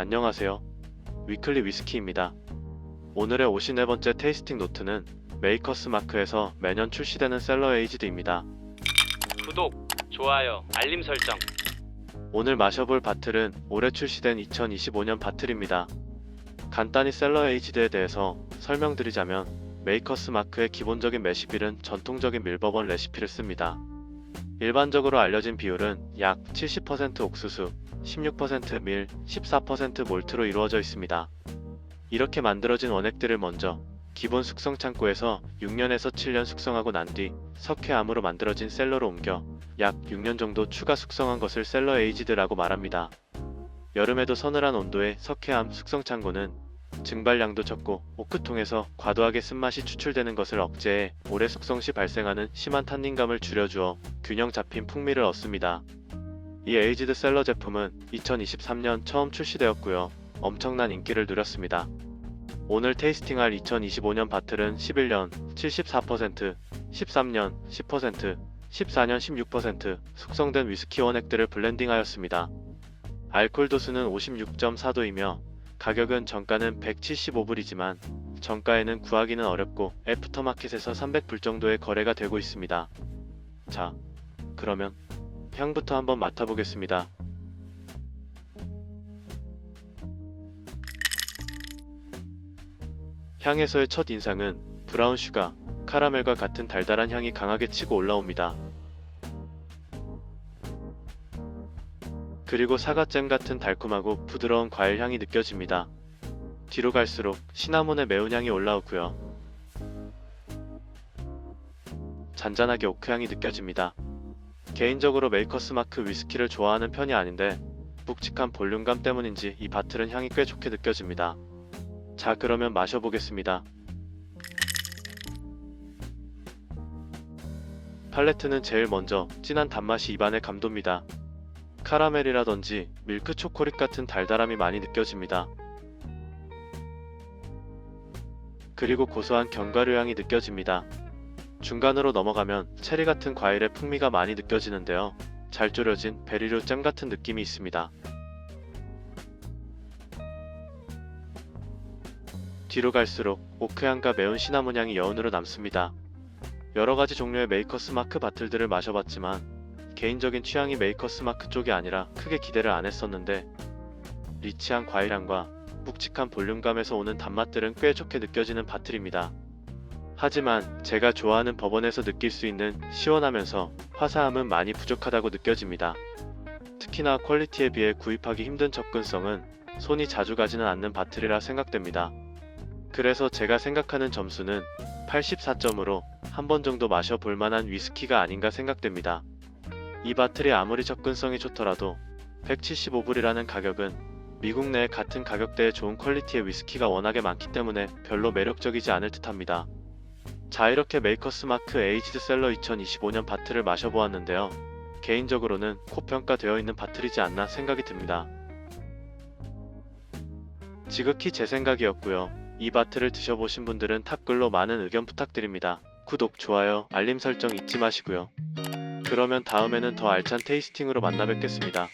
안녕하세요. 위클리 위스키입니다. 오늘의 54번째 테이스팅 노트는 메이커스 마크에서 매년 출시되는 셀러 에이지드입니다. 구독, 좋아요, 알림 설정. 오늘 마셔볼 바틀은 올해 출시된 2025년 바틀입니다. 간단히 셀러 에이지드에 대해서 설명드리자면 메이커스 마크의 기본적인 매시빌은 전통적인 밀버번 레시피를 씁니다. 일반적으로 알려진 비율은 약 70% 옥수수, 16% 밀, 14% 몰트로 이루어져 있습니다. 이렇게 만들어진 원액들을 먼저 기본 숙성 창고에서 6년에서 7년 숙성하고 난 뒤 석회암으로 만들어진 셀러로 옮겨 약 6년 정도 추가 숙성한 것을 셀러 에이지드라고 말합니다. 여름에도 서늘한 온도의 석회암 숙성 창고는 증발량도 적고 오크통에서 과도하게 쓴맛이 추출되는 것을 억제해 오래 숙성 시 발생하는 심한 탄닌감을 줄여주어 균형 잡힌 풍미를 얻습니다. 이 에이지드 셀러 제품은 2023년 처음 출시되었고요. 엄청난 인기를 누렸습니다. 오늘 테이스팅할 2025년 바틀은 11년 74%, 13년 10%, 14년 16% 숙성된 위스키 원액들을 블렌딩하였습니다. 알코올 도수는 56.4도이며 가격은 정가는 175불이지만 정가에는 구하기는 어렵고 애프터마켓에서 300불 정도의 거래가 되고 있습니다. 자, 그러면 향부터 한번 맡아보겠습니다. 향에서의 첫 인상은 브라운 슈가, 카라멜과 같은 달달한 향이 강하게 치고 올라옵니다. 그리고 사과잼 같은 달콤하고 부드러운 과일 향이 느껴집니다. 뒤로 갈수록 시나몬의 매운 향이 올라오고요. 잔잔하게 오크 향이 느껴집니다. 개인적으로 메이커스 마크 위스키를 좋아하는 편이 아닌데 묵직한 볼륨감 때문인지 이 바틀은 향이 꽤 좋게 느껴집니다. 자 그러면 마셔보겠습니다. 팔레트는 제일 먼저 진한 단맛이 입안에 감돕니다. 카라멜이라든지 밀크 초콜릿 같은 달달함이 많이 느껴집니다. 그리고 고소한 견과류 향이 느껴집니다. 중간으로 넘어가면 체리 같은 과일의 풍미가 많이 느껴지는데요. 잘 졸여진 베리류 잼 같은 느낌이 있습니다. 뒤로 갈수록 오크향과 매운 시나몬 향이 여운으로 남습니다. 여러 가지 종류의 메이커스 마크 바틀들을 마셔봤지만 개인적인 취향이 메이커스 마크 쪽이 아니라 크게 기대를 안 했었는데 리치한 과일향과 묵직한 볼륨감에서 오는 단맛들은 꽤 좋게 느껴지는 바틀입니다. 하지만 제가 좋아하는 법원에서 느낄 수 있는 시원하면서 화사함은 많이 부족하다고 느껴집니다. 특히나 퀄리티에 비해 구입하기 힘든 접근성은 손이 자주 가지는 않는 바틀이라 생각됩니다. 그래서 제가 생각하는 점수는 84점으로 한 번 정도 마셔볼 만한 위스키가 아닌가 생각됩니다. 이 바틀이 아무리 접근성이 좋더라도 175불이라는 가격은 미국 내 같은 가격대의 좋은 퀄리티의 위스키가 워낙에 많기 때문에 별로 매력적이지 않을 듯합니다. 자 이렇게 메이커스 마크 에이지드 셀러 2025년 바틀을 마셔보았는데요. 개인적으로는 고평가되어 있는 바틀이지 않나 생각이 듭니다. 지극히 제 생각이었고요. 이 바틀을 드셔보신 분들은 탑글로 많은 의견 부탁드립니다. 구독, 좋아요, 알림 설정 잊지 마시고요. 그러면 다음에는 더 알찬 테이스팅으로 만나 뵙겠습니다.